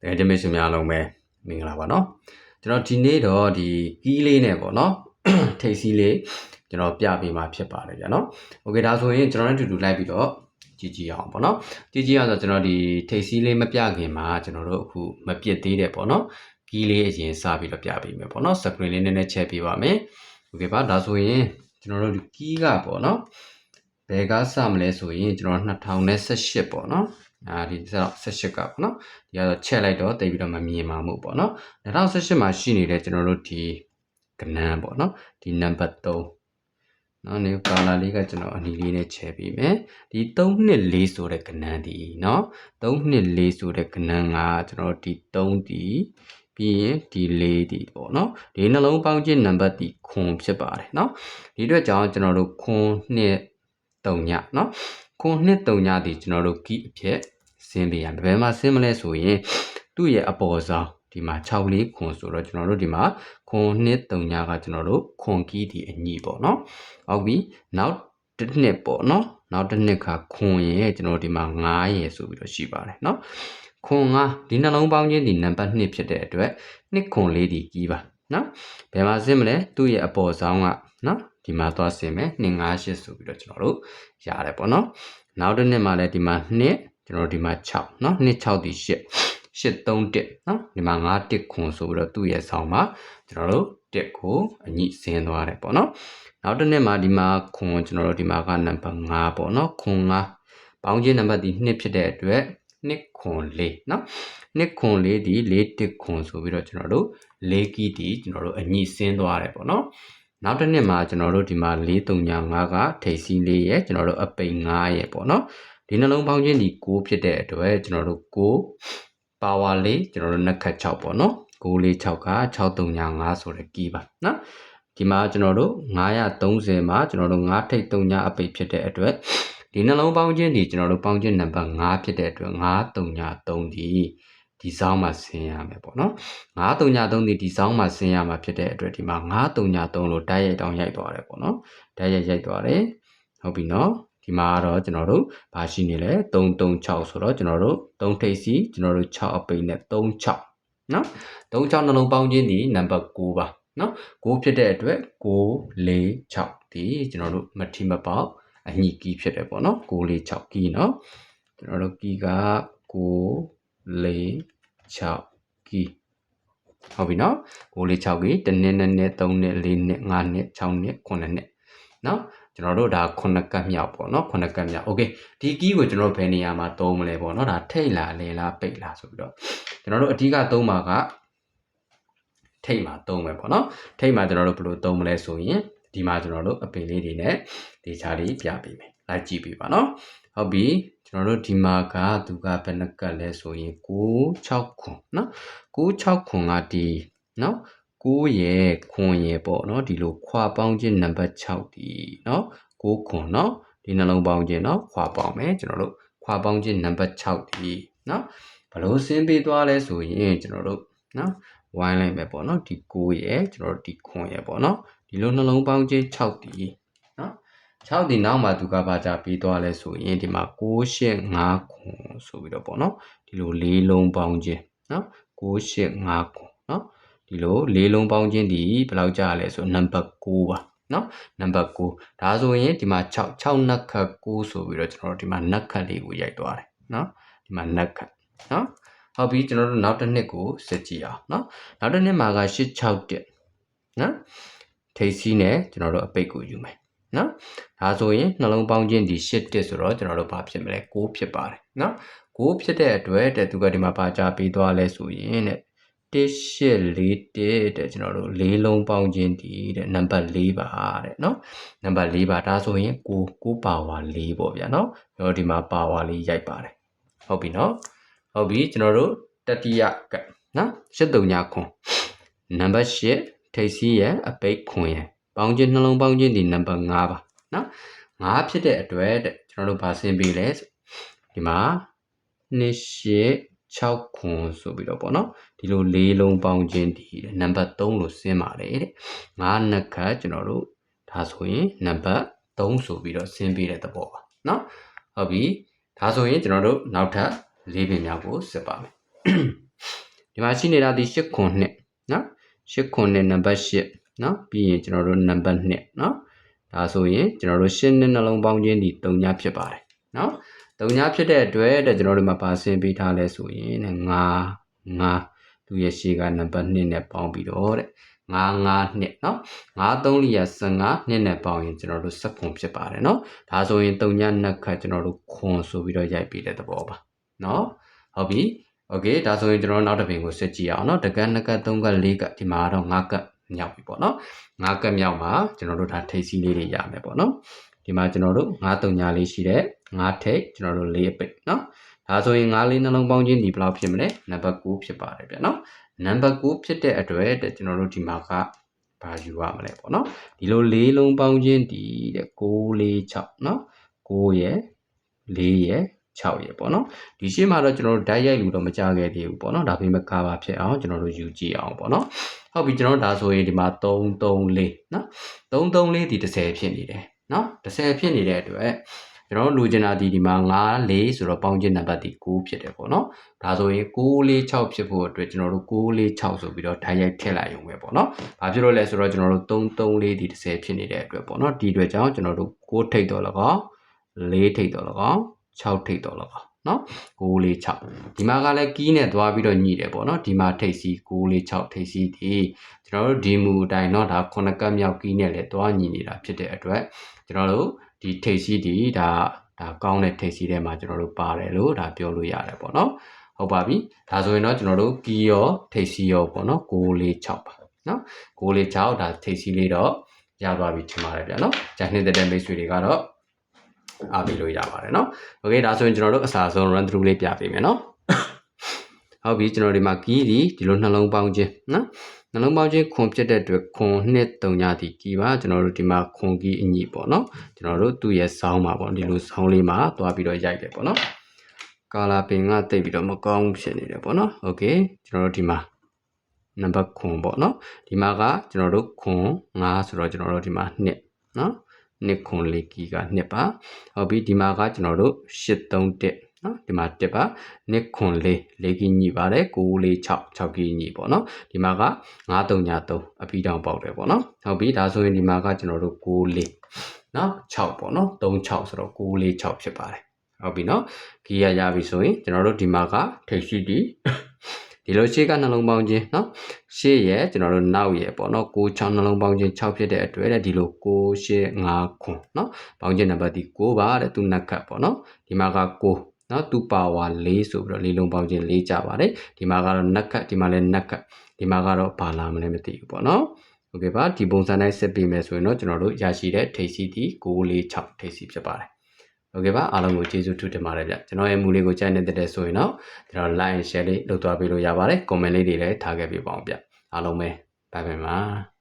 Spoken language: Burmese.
တကယ်ချင်းမိတ်ဆွေများအားလုံးပဲမင်္ဂလာပါနော်ကျွန်တော်ဒီနေ့တော့ဒီကီးလေးနဲ့ပေါ့နော် ထိပ်စီးလေးကျွန်တော်ပြပေးမှာဖြစ်ပါတယ်ဗျာနော်โอเคဒါဆိုရင်ကျွန်တော်တို့အတူတူလိုက်ပြီးတော့ကြည့်ကြည့်အောင်ပေါ့နော်ကြည့်ကြည့်အောင်ဆိုကျွန်တော်ဒီထိပ်စီးလေးမပြခင်မှာကျွန်တော်တို့အခုမပြစ်သေးတယ်ပေါ့နော်ကီးလေးအရင်စပြီးတော့ပြပေးမယ်ပေါ့နော် screen လေးနည်းနည်းချက်ပေးပါမယ်โอเคပါဒါဆိုရင်ကျွန်တော်တို့ဒီကီးကပေါ့နော်ဘယ်ကစမလဲဆိုရင်ကျွန်တော်2018ပေါ့နော် အာဒီ18ကပေါ့နော်ဒီကတော့ချက်လိုက်တော့တိတ်ပြီးတော့မမြင်မှာမို့ပေါ့နော်2018မှာရှိနေတဲ့ကျွန်တော်တို့ဒီကနန်းပေါ့နော်ဒီနံပါတ်3နော်နေကာလာလေးကကျွန်တော်အနီလေးနဲ့ချဲပေးမယ်ဒီ3နှစ်4ဆိုတဲ့ကနန်းဒီနော်3နှစ်4ဆိုတဲ့ကနန်းကကျွန်တော်တို့ဒီ3ဒီပြီးရင်ဒီ4ဒီပေါ့နော်ဒီနှလုံးပေါင်းခြင်းနံပါတ်ဒီခွန်ဖြစ်ပါတယ်နော်ဒီအတွက်ကြောင့်ကျွန်တော်တို့ခွန်နှစ်3ညနော်ခွန်နှစ်3ညဒီကျွန်တော်တို့ကီအဖြစ် ဆင်းပေးရမယ်ဘယ်မှာဆင်းမလဲဆိုရင်သူ့ရဲ့အပေါ်ဆောင်ဒီမှာ6လေးခွန်ဆိုတော့ကျွန်တော်တို့ဒီမှာခွန်နှစ်3ညကကျွန်တော်တို့ခွန်ကီဒီအညီပေါ့နော်ဟုတ်ပြီနောက်တစ်နှစ်ပေါ့နော်နောက်တစ်နှစ်ခါခွန်ရဲ့ကျွန်တော်ဒီမှာ9ရဲ့ဆိုပြီးတော့ရှိပါတယ်နော်ခွန်9ဒီနှလုံးပေါင်းခြင်းဒီနံပါတ်2ဖြစ်တဲ့အတွက်နှစ်ခွန်လေးဒီကြီးပါနော်ဘယ်မှာဆင်းမလဲသူ့ရဲ့အပေါ်ဆောင်ကနော်ဒီမှာသွားဆင်းမယ်258ဆိုပြီးတော့ကျွန်တော်တို့ရတယ်ပေါ့နော်နောက်တစ်နှစ်မှာလည်းဒီမှာ2 ကျွန်တော်ဒီမှာ6เนาะ2 6ဒီ8 831เนาะဒီမှာ9တစ်ခွန်ဆိုပြီးတော့သူ့ရဲ့ဆောင်းမှာကျွန်တော်တို့တက်ကိုအညိဆင်းသွားတယ်ပေါ့နော်နောက်တစ်နှစ်မှာဒီမှာခွန်ကျွန်တော်တို့ဒီမှာကနံပါတ်5ပေါ့နော်ခွန်5ပေါင်းခြင်းနံပါတ်ဒီ2ဖြစ်တဲ့အတွက်နှစ်ခွန်4เนาะနှစ်ခွန်4ဒီ4တစ်ခွန်ဆိုပြီးတော့ကျွန်တော်တို့4ကီးဒီကျွန်တော်တို့အညိဆင်းသွားတယ်ပေါ့နော်နောက်တစ်နှစ်မှာကျွန်တော်တို့ဒီမှာ435ကထိပ်စီးလေးရဲ့ကျွန်တော်တို့အပိန်9ရဲ့ပေါ့နော် ဒီနှလုံးပေါင်းခြင်းဒီ6ဖြစ်တဲ့အတွက်ကျွန်တော်တို့6ပါဝါလေးကျွန်တော်တို့နှစ်ခတ်6ပေါ့နော်6လေး6က6335ဆိုတဲ့ကီးပါနော်ဒီမှာကျွန်တော်တို့930မှာကျွန်တော်တို့9ထိပ်3ညအပိတ်ဖြစ်တဲ့အတွက်ဒီနှလုံးပေါင်းခြင်းဒီကျွန်တော်တို့ပေါင်းခြင်းနံပါတ်5ဖြစ်တဲ့အတွက်933ဒီဒီစောင်းမှာဆင်းရမယ်ပေါ့နော်933ဒီဒီစောင်းမှာဆင်းရမှာဖြစ်တဲ့အတွက်ဒီမှာ933လို့တိုက်ရိုက်တောင်းရိုက်သွားတယ်ပေါ့နော်တိုက်ရိုက်ရိုက်သွားတယ်ဟုတ်ပြီနော် ဒီမှာကတော့ကျွန်တော်တို့ဘာရှိနေလဲ336ဆိုတော့ကျွန်တော်တို့3ထိပ်စီကျွန်တော်တို့6အပိတ်နဲ့36နော်36နှလုံးပေါင်းခြင်းဒီနံပါတ်6ပါနော်6ဖြစ်တဲ့အတွက်6 4 6ဒီကျွန်တော်တို့မထီမပေါက်အညိကီးဖြစ်တယ်ပေါ့နော်6 4 6ကီးနော်ကျွန်တော်တို့ကီးက6 4 6ကီးဟုတ်ပြီနော်6 4 6ကီးတစ်နှစ်နှစ်နှစ်3နှစ်4နှစ်5နှစ်6နှစ်9နှစ် နော်ကျွန်တော်တို့ဒါ9ကတ်မြောက်ပေါ့နော်9ကတ်မြောက် okay ဒီ key ကိုကျွန်တော်တို့ဘယ်နေရာမှာသုံးမလဲပေါ့နော်ဒါထိတ်လားအလယ်လားပိတ်လားဆိုပြီးတော့ကျွန်တော်တို့အဓိကသုံးမှာကထိတ်မှာသုံးမယ်ပေါ့နော်ထိတ်မှာကျွန်တော်တို့ဘယ်လိုသုံးမလဲဆိုရင်ဒီမှာကျွန်တော်တို့အပင်လေးတွေနဲ့ဒီချာလေးပြပေးမယ်လိုက်ကြည့်ပေးပါနော်ဟုတ်ပြီကျွန်တော်တို့ဒီမှာကသူကဘယ်နှကတ်လဲဆိုရင်9 6ခွန်နော်9 6ခွန်ကဒီနော် 9ရဲ့ခွန်ရဲ့ပေါ့နော်ဒီလိုခွာပေါင်းခြင်းနံပါတ်6ဒီနော်9ခွန်နော်ဒီနှလုံးပေါင်းခြင်းနော်ခွာပေါင်းမယ်ကျွန်တော်တို့ခွာပေါင်းခြင်းနံပါတ်6ဒီနော်ဘလို့ဆင်းပေးသွားလဲဆိုရင်ကျွန်တော်တို့နော်ဝိုင်းလိုက်မယ်ပေါ့နော်ဒီ9ရဲ့ကျွန်တော်တို့ဒီခွန်ရဲ့ပေါ့နော်ဒီလိုနှလုံးပေါင်းခြင်း6ဒီနော်6ဒီနောက်မှာသူကဘာကြပေးသွားလဲဆိုရင်ဒီမှာ6 8 5ခွန်ဆိုပြီးတော့ပေါ့နော်ဒီလိုလေးလုံးပေါင်းခြင်းနော်6 8 5ခွန်နော် ဒီလိုလေးလုံးပေါင်းခြင်းဒီဘယ်လောက်ကြာလဲဆိုနံပါတ်6ပါနော်နံပါတ်6ဒါဆိုရင်ဒီမှာ6 6နက်ခတ်6ဆိုပြီးတော့ကျွန်တော်တို့ဒီမှာနက်ခတ်လေးကိုရိုက်သွားတယ်နော်ဒီမှာနက်ခတ်နော်ဟုတ်ပြီကျွန်တော်တို့နောက်တစ်နှစ်ကိုစစ်ကြည့်အောင်နော်နောက်တစ်နှစ်မှာက861နော်ထိပ်စီးနဲ့ကျွန်တော်တို့အပိတ်ကိုယူမယ်နော်ဒါဆိုရင်နှလုံးပေါင်းခြင်းဒီ8တက်ဆိုတော့ကျွန်တော်တို့ဘာဖြစ်မလဲ6ဖြစ်ပါတယ်နော်6ဖြစ်တဲ့အတွက်တဲ့သူကဒီမှာပါကြပေးသွားလဲဆိုရင်တဲ့ 1841တဲ့ကျွန်တော်တို့၄လုံးပေါင်းခြင်းဒီတဲ့နံပါတ်၄ပါတဲ့เนาะနံပါတ်၄ပါဒါဆိုရင်9 9ပါဝါ၄ပေါ့ဗျာเนาะကျွန်တော်ဒီမှာပါဝါလေးရိုက်ပါတယ်ဟုတ်ပြီเนาะဟုတ်ပြီကျွန်တော်တို့တတိယကနော်ရှစ်တုံညာခွန်နံပါတ်8ထိပ်စီးရဲ့အပိတ်ခွန်ရဲ့ပေါင်းခြင်းနှလုံးပေါင်းခြင်းဒီနံပါတ်5ပါနော်5ဖြစ်တဲ့အတွက်တဲ့ကျွန်တော်တို့ဗာဆင်းပေးလဲဒီမှာ2 8 6ခွန်ဆိုပြီးတော့ပေါ့နော်ဒီလို၄လုံးပေါင်းခြင်းဒီနံပါတ်3လို့ဆင်းပါတယ်တဲ့5နှစ်ခါကျွန်တော်တို့ဒါဆိုရင်နံပါတ်3ဆိုပြီးတော့ဆင်းပေးတဲ့သဘောပါနော်ဟုတ်ပြီဒါဆိုရင်ကျွန်တော်တို့နောက်ထပ်၄ပင်များကိုစစ်ပါမယ်ဒီမှာရှိနေတာဒီ8ခွန်နှစ်နော်8ခွန်နှစ်နံပါတ်8နော်ပြီးရင်ကျွန်တော်တို့နံပါတ်2နော်ဒါဆိုရင်ကျွန်တော်တို့8နှစ်နှလုံးပေါင်းခြင်းဒီ3ညဖြစ်ပါတယ်နော် 3ညဖြစ်တဲ့အတွက်တဲ့ကျွန်တော်တို့မှာပါဆင်းပေးထားလဲဆိုရင်5 5သူရဲ့ရှေ့ကနံပါတ်2နဲ့ပေါင်းပြီးတော့တဲ့9 9နှစ်နော်9 3လျာ15နှစ်နဲ့ပေါင်းရင်ကျွန်တော်တို့7ခွန်ဖြစ်ပါတယ်နော်ဒါဆိုရင်3ညနှစ်ခတ်ကျွန်တော်တို့ခွန်ဆိုပြီးတော့ရိုက်ပေးတဲ့သဘောပါနော်ဟုတ်ပြီโอเคဒါဆိုရင်ကျွန်တော်နောက်တစ်ပင်ကိုဆက်ကြည့်အောင်เนาะတကတ်နှစ်ကတ်သုံးကတ်လေးကတ်ဒီမှာတော့၅ကတ်မြောက်ပြီပေါ့เนาะ၅ကတ်မြောက်မှာကျွန်တော်တို့ဒါထိပ်စီးလေးတွေရမယ်ပေါ့เนาะဒီမှာကျွန်တော်တို့၅တုံညာလေးရှိတဲ့ ၅ထိပ်ကျွန်တော်တို့၄အပိတ်เนาะဒါဆိုရင်၅လေးနှလုံးပေါင်းခြင်းဒီဘယ်လောက်ဖြစ်မလဲနံပါတ်9ဖြစ်ပါတယ်ဗျเนาะနံပါတ်9ဖြစ်တဲ့အတွက်တဲ့ကျွန်တော်တို့ဒီမှာကဘာယူရမလဲပေါ့เนาะဒီလို၄လုံးပေါင်းခြင်းဒီတဲ့6 4 6เนาะ9ရယ်4ရယ်6ရယ်ပေါ့နော်ဒီရှေ့မှာတော့ကျွန်တော်တို့ဓာတ်ရိုက်လူတော့မကြခဲ့သေးဘူးပေါ့နော်ဒါပေမဲ့ကာဘာဖြစ်အောင်ကျွန်တော်တို့ယူကြည့်အောင်ပေါ့နော်ဟုတ်ပြီကျွန်တော်တို့ဒါဆိုရင်ဒီမှာ3 3 4နော်3 3 4ဒီ30ဖြစ်နေတယ်နော်30ဖြစ်နေတဲ့အတွက် ကျွန်တော်တို့လိုချင်တာဒီဒီမှာ9 4ဆိုတော့ပေါင်းခြင်းနံပါတ်ဒီ9ဖြစ်တယ်ပေါ့နော်ဒါဆိုရင်6 4 6ဖြစ်ဖို့အတွက်ကျွန်တော်တို့6 4 6ဆိုပြီးတော့ဓာတ်ရိုက်ထည့်လိုက်ရုံပဲပေါ့နော်ဘာဖြစ်လို့လဲဆိုတော့ကျွန်တော်တို့3 3 4ဒီ30ဖြစ်နေတဲ့အတွက်ပေါ့နော်ဒီအတွက်ကြောင့်ကျွန်တော်တို့6ထိပ်တော့လကော4ထိပ်တော့လကော6ထိပ်တော့လကောနော်6လေး6ဒီမှာကလည်းကီးနဲ့သွားပြီးတော့ညှိတယ်ပေါ့နော်ဒီမှာထိပ်စီ6လေး6ထိပ်စီဒီကျွန်တော်တို့ဒီမူအတိုင်းเนาะဒါခုနှစ်ကပ်မြောက်ကီးနဲ့လည်းသွားညှိနေတာဖြစ်တဲ့အတွက်ကျွန်တော်တို့ ဒီထိပ်စီဒီဒါဒါကောင်းတဲ့ထိပ်စီထဲမှာကျွန်တော်တို့ပါတယ်လို့ဒါပြောလို့ရတယ်ပေါ့နော်ဟုတ်ပါပြီဒါဆိုရင်တော့ကျွန်တော်တို့ကီးရောထိပ်စီရောပေါ့နော်6လေး6ပါနော်6လေး6ဒါထိပ်စီလေးတော့ရသွားပြီထင်ပါတယ်ဗျာနော်ဂျန်နေတဲ့မိတ်ဆွေတွေကတော့အားပေးလို့ရပါတယ်เนาะโอเคဒါဆိုရင်ကျွန်တော်တို့အစားဆုံး run through လေးပြပေးမယ်เนาะ ဟုတ်ပြီကျွန်တော်ဒီမှာ key ဒီဒီလိုနှလုံးပေါင်းခြင်းเนาะနှလုံးပေါင်းခြင်းခွန်ဖြစ်တဲ့အတွက်ခွန်နှစ်တုံညဒီ key ပါကျွန်တော်တို့ဒီမှာခွန် key အညီပေါ့เนาะကျွန်တော်တို့သူ့ရဲ့ဆောင်းပါပေါ့ဒီလိုဆောင်းလေးမှာသွားပြီးတော့ရိုက်တယ်ပေါ့เนาะကာလာပင်ကတိတ်ပြီးတော့မကောင်းဖြစ်နေတယ်ပေါ့เนาะโอเคကျွန်တော်တို့ဒီမှာနံပါတ်ခွန်ပေါ့เนาะဒီမှာကကျွန်တော်တို့ခွန်9ဆိုတော့ကျွန်တော်တို့ဒီမှာ2เนาะနှစ်ခွန်လေးကီကနှစ်ပါဟုတ်ပြီဒီမှာကကျွန်တော်တို့831 နော်ဒီမှာတက်ပါနှစ်ခွန်လေးလေးကင်းညီပါတယ်9လေး6 6ကင်းညီပေါ့နော်ဒီမှာက9 3ညာ3အပြီးတောင်ပေါက်တယ်ပေါ့နော်ဟုတ်ပြီဒါဆိုရင်ဒီမှာကကျွန်တော်တို့9လေးနော်6ပေါ့နော်3 6ဆိုတော့9လေး6ဖြစ်ပါတယ်ဟုတ်ပြီနော်ဂီရရပြီဆိုရင်ကျွန်တော်တို့ဒီမှာကထိတ်ရှိတီဒီလိုရှေ့ကနှလုံးပေါင်းခြင်းနော်ရှေ့ရဲ့ကျွန်တော်တို့နောက်ရဲ့ပေါ့နော်6 6နှလုံးပေါင်းခြင်း6ဖြစ်တဲ့အတွက်တဲ့ဒီလို6 8 5 9နော်ပေါင်းခြင်းနံပါတ်ဒီ6ပါတဲ့သူနှက်ကပ်ပေါ့နော်ဒီမှာက6 เนาะသူပါဝါ4ဆိုပြီးတော့လေးလုံးပေါင်းခြင်း4ကြပါတယ်ဒီမှာကတော့နက်ခတ်ဒီမှာလည်းနက်ခတ်ဒီမှာကတော့ဘာလာမလဲမသိဘူးပေါ့เนาะโอเคပါဒီပုံစံတိုင်းဆက်ပြီးမယ်ဆိုရင်တော့ကျွန်တော်တို့ရရှိတဲ့ထိပ်စီဒီ6 4 6ထိပ်စီဖြစ်ပါတယ်โอเคပါအားလုံးကိုကျေးဇူးထူးတင်ပါတယ်ဗျကျွန်တော်ရဲ့မူလေးကိုကြိုက်နေတဲ့ဆိုရင်တော့ကျွန်တော် like and share လေးလုပ်သွားပေးလို့ရပါတယ် comment လေးတွေလည်းထားခဲ့ပေးပါအောင်ဗျအားလုံးပဲဘိုင်ဘိုင်ပါ